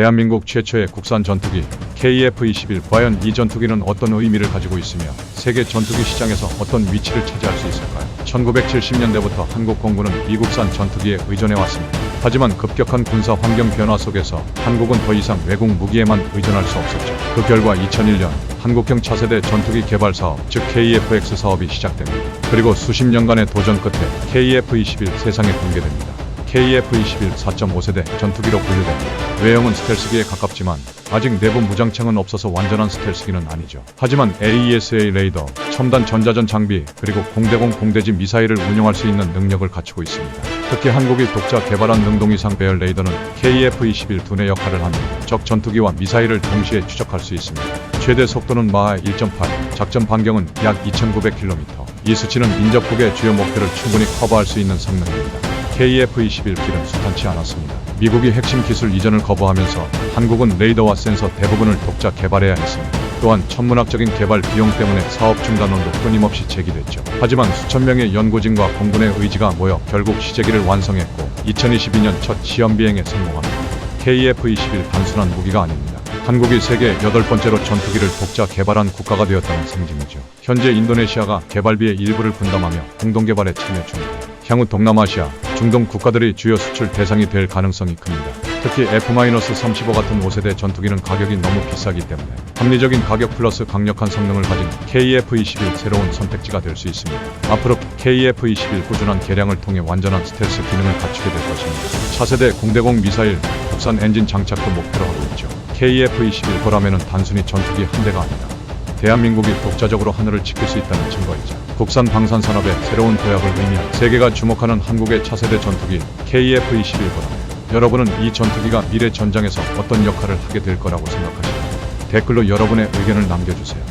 대한민국 최초의 국산 전투기 KF-21 과연 이 전투기는 어떤 의미를 가지고 있으며 세계 전투기 시장에서 어떤 위치를 차지할 수 있을까요? 1970년대부터 한국 공군은 미국산 전투기에 의존해 왔습니다. 하지만 급격한 군사 환경 변화 속에서 한국은 더 이상 외국 무기에만 의존할 수 없었죠. 그 결과 2001년 한국형 차세대 전투기 개발 사업, 즉 KF-X 사업이 시작됩니다. 그리고 수십 년간의 도전 끝에 KF-21 세상에 공개됩니다. KF-21 4.5세대 전투기로 분류됩니다. 외형은 스텔스기에 가깝지만 아직 내부 무장창은 없어서 완전한 스텔스기는 아니죠. 하지만 AESA 레이더, 첨단 전자전 장비, 그리고 공대공 공대지 미사일을 운용할 수 있는 능력을 갖추고 있습니다. 특히 한국이 독자 개발한 능동 이상 배열 레이더는 KF-21 두뇌 역할을 하며 적 전투기와 미사일을 동시에 추적할 수 있습니다. 최대 속도는 마하 1.8, 작전 반경은 약 2,900km. 이 수치는 인접국의 주요 목표를 충분히 커버할 수 있는 성능입니다. KF-21B는 수탄치 않았습니다. 미국이 핵심 기술 이전을 거부하면서 한국은 레이더와 센서 대부분을 독자 개발해야 했습니다. 또한 천문학적인 개발 비용 때문에 사업 중단론도 끊임없이 제기됐죠. 하지만 수천 명의 연구진과 공군의 의지가 모여 결국 시제기를 완성했고 2022년 첫 시험 비행에 성공합니다. KF-21 단순한 무기가 아닙니다. 한국이 세계 여덟 번째로 전투기를 독자 개발한 국가가 되었다는 상징이죠. 현재 인도네시아가 개발비의 일부를 분담하며 공동 개발에 참여 중입니다. 향후 동남아시아, 중동 국가들이 주요 수출 대상이 될 가능성이 큽니다. 특히 F-35 같은 5세대 전투기는 가격이 너무 비싸기 때문에 합리적인 가격 플러스 강력한 성능을 가진 KF-21 새로운 선택지가 될 수 있습니다. 앞으로 KF-21 꾸준한 개량을 통해 완전한 스텔스 기능을 갖추게 될 것입니다. 차세대 공대공 미사일, 국산 엔진 장착도 목표로 하고 있죠. KF-21 거라면은 단순히 전투기 한 대가 아니다. 대한민국이 독자적으로 하늘을 지킬 수 있다는 증거이자 국산 방산 산업의 새로운 도약을 의미한 세계가 주목하는 한국의 차세대 전투기 KF-21보다 여러분은 이 전투기가 미래 전장에서 어떤 역할을 하게 될 거라고 생각하십니까? 댓글로 여러분의 의견을 남겨주세요.